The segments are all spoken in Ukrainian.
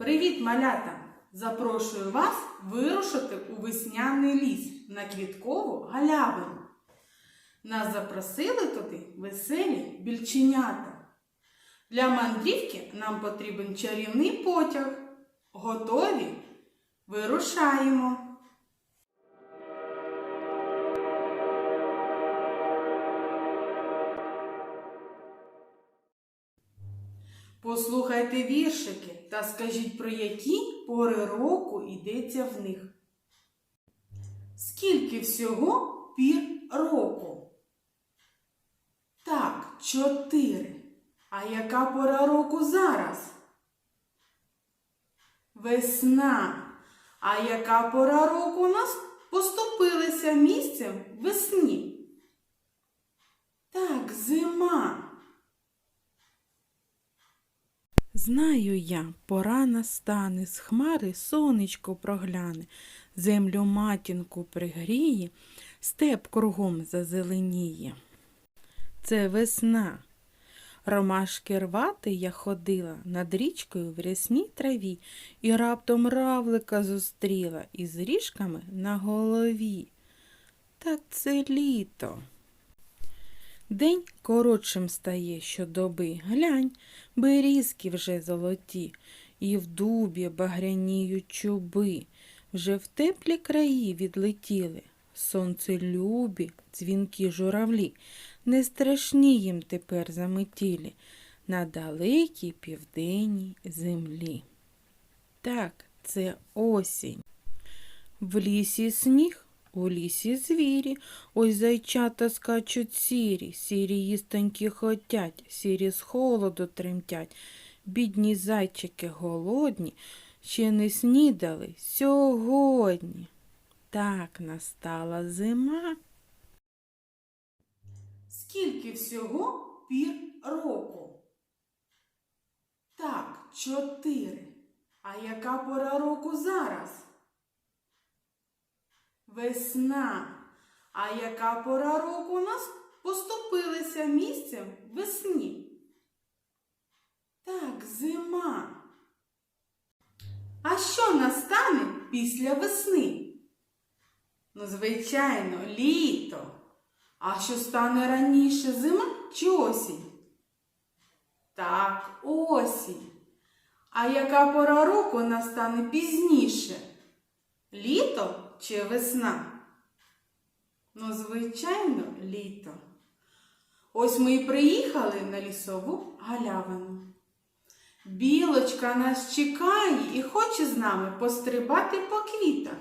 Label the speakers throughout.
Speaker 1: Привіт, малята! Запрошую вас вирушити у весняний ліс на квіткову галявину. Нас запросили туди веселі більченята. Для мандрівки нам потрібен чарівний потяг. Готові? Вирушаємо! Послухайте віршики та скажіть, про які пори року йдеться в них. Скільки всього пір року? Так, чотири. А яка пора року зараз? Весна. А яка пора року у нас поступилися місцем весні? Так, зима.
Speaker 2: Знаю я, пора настане, з хмари сонечко прогляне, землю матінку пригріє, степ кругом зазеленіє. Це весна. Ромашки рвати я ходила над річкою в рясній траві і раптом равлика зустріла із ріжками на голові. Так це літо. День коротшим стає щодоби. Глянь, берізки вже золоті, і в дубі багряніють чуби. Вже в теплі краї відлетіли. Сонцелюбі, дзвінкі журавлі, не страшні їм тепер заметілі на далекій південній землі. Так, це осінь. В лісі сніг, у лісі звірі, ось зайчата скачуть сірі, сірі їстоньки хотять, сірі з холоду тремтять. Бідні зайчики голодні, ще не снідали сьогодні. Так настала зима.
Speaker 1: Скільки всього пір року? Так, чотири. А яка пора року зараз? Весна. А яка пора року у нас поступилися місцем весні? Так, зима. А що настане після весни? Ну, звичайно, літо. А що стане раніше зима чи осінь? Так, осінь. А яка пора року настане пізніше? Літо чи весна? Ну, звичайно, літо. Ось ми і приїхали на лісову галявину. Білочка нас чекає і хоче з нами пострибати по квітах.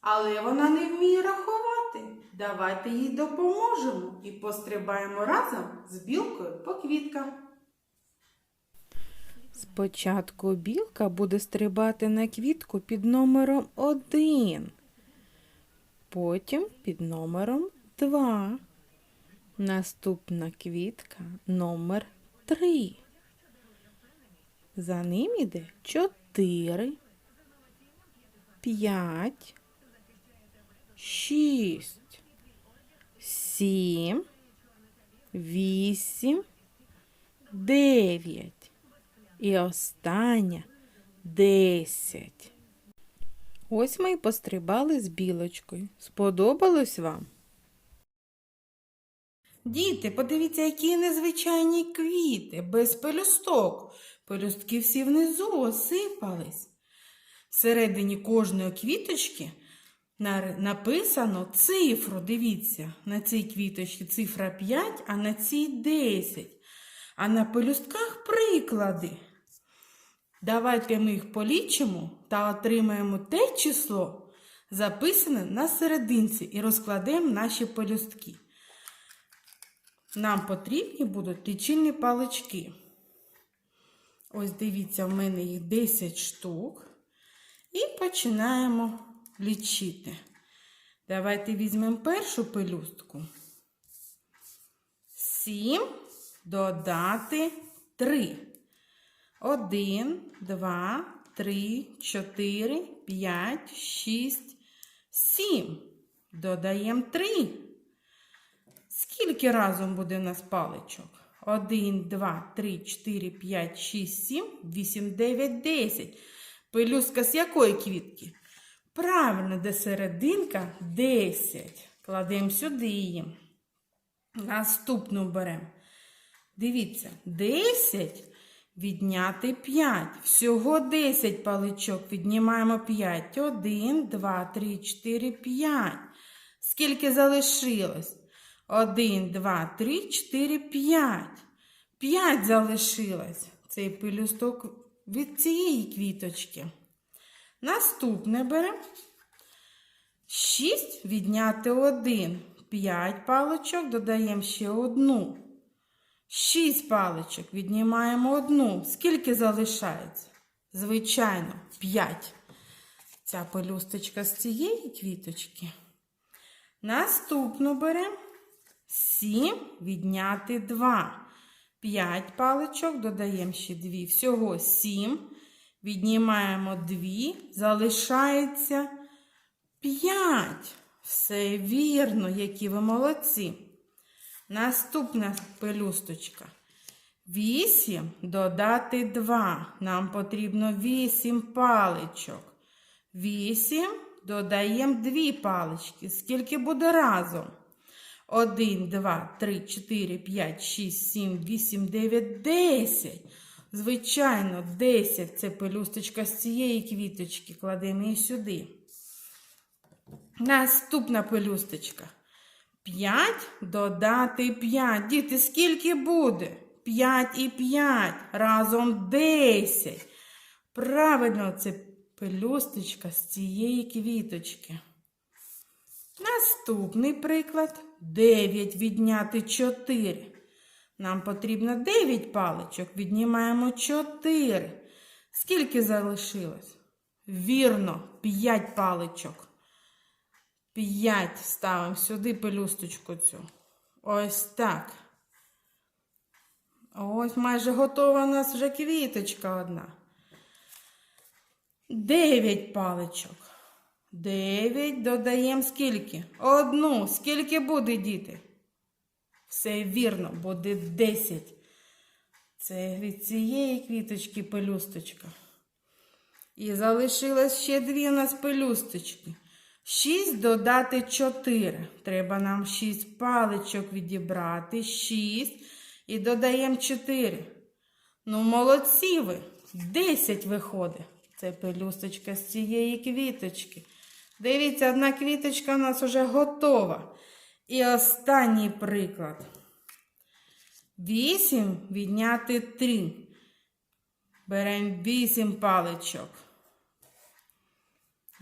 Speaker 1: Але вона не вміє рахувати. Давайте їй допоможемо і пострибаємо разом з білкою по квітках.
Speaker 2: Спочатку білка буде стрибати на квітку під номером один, потім під номером два. Наступна квітка номер три. За ним іде чотири, п'ять, шість, сім, вісім, дев'ять. І остання десять. Ось ми й пострибали з білочкою. Сподобалось вам?
Speaker 1: Діти, подивіться, які незвичайні квіти, без пелюсток. Пелюстки всі внизу осипались. Всередині кожної квіточки написано цифру. Дивіться, на цій квіточці цифра 5, а на цій 10. А на пелюстках приклади. Давайте ми їх полічимо та отримаємо те число, записане на серединці, і розкладемо наші пелюстки. Нам потрібні будуть лічильні палички. Ось дивіться, в мене їх 10 штук. І починаємо лічити. Давайте візьмемо першу пелюстку. 7 додати 3. 1, 2, 3, 4, 5, 6, 7. Додаємо 3. Скільки разом буде у нас паличок? 1, 2, 3, 4, 5, 6, 7, 8, 9, 10. Пелюстка з якої квітки? Правильно, де серединка 10. Кладемо сюди її. Наступну беремо. Дивіться, 10 відняти 5. Всього 10 паличок. Віднімаємо 5. 1, 2, 3, 4, 5. Скільки залишилось? 1, 2, 3, 4, 5. 5 залишилось. Цей пелюсток від цієї квіточки. Наступне беремо. 6 відняти 1. 5 паличок, додаємо ще одну. 6 паличок, віднімаємо одну. Скільки залишається? Звичайно, 5. Ця пелюсточка з цієї квіточки. Наступну беремо 7 відняти 2. 5 паличок, додаємо ще 2. Всього 7. Віднімаємо 2. Залишається 5. Все вірно, які ви молодці. Наступна пелюсточка. 8 додати 2. Нам потрібно 8 паличок. 8 додаємо 2 палички. Скільки буде разом? 1, 2, 3, 4, 5, 6, 7, 8, 9, 10. Звичайно, 10 це пелюсточка з цієї квіточки. Кладемо її сюди. Наступна пелюсточка. 5 додати 5. Діти, скільки буде? 5 і 5. Разом 10. Правильно, це пелюсточка з цієї квіточки. Наступний приклад. 9 відняти 4. Нам потрібно 9 паличок. Віднімаємо 4. Скільки залишилось? Вірно, 5 паличок. 5 ставимо сюди пелюсточку цю. Ось так. Ось майже готова у нас вже квіточка одна. 9 паличок. 9 додаємо скільки? Одну. Скільки буде, діти? Все вірно, буде 10. Це від цієї квіточки пелюсточка. І залишилось ще дві у нас пелюсточки. 6 додати 4. Треба нам 6 паличок відібрати. 6. І додаємо 4. Ну, молодці ви. 10 виходить. Це пелюсточка з цієї квіточки. Дивіться, одна квіточка у нас вже готова. І останній приклад. 8 відняти 3. Беремо 8 паличок.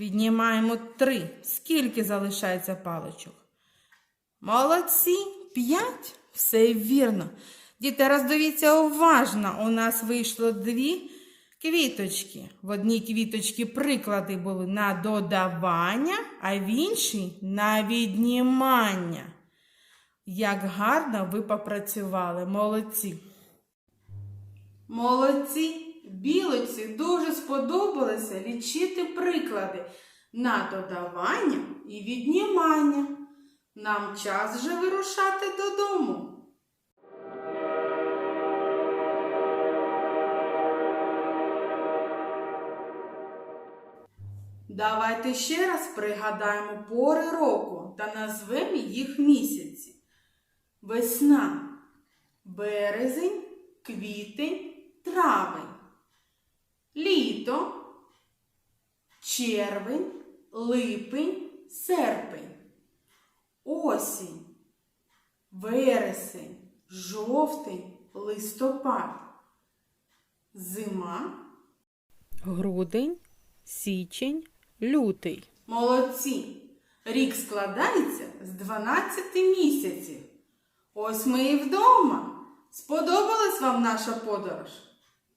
Speaker 1: Віднімаємо 3. Скільки залишається паличок? Молодці. 5. Все вірно. Діти, роздивіться уважно. У нас вийшло дві квіточки. В одній квіточці приклади були на додавання, а в іншій на віднімання. Як гарно ви попрацювали, молодці. Молодці! Білоці дуже сподобалося лічити приклади на додавання і віднімання. Нам час вже вирушати додому. Давайте ще раз пригадаємо пори року та назвемо їх місяці. Весна, березень, квітень, травень, літо, червень, липень, серпень, осінь, вересень, жовтень, листопад, зима.
Speaker 2: Грудень, січень, лютий.
Speaker 1: Молодці! Рік складається з 12 місяців. Ось ми і вдома. Сподобалась вам наша подорож?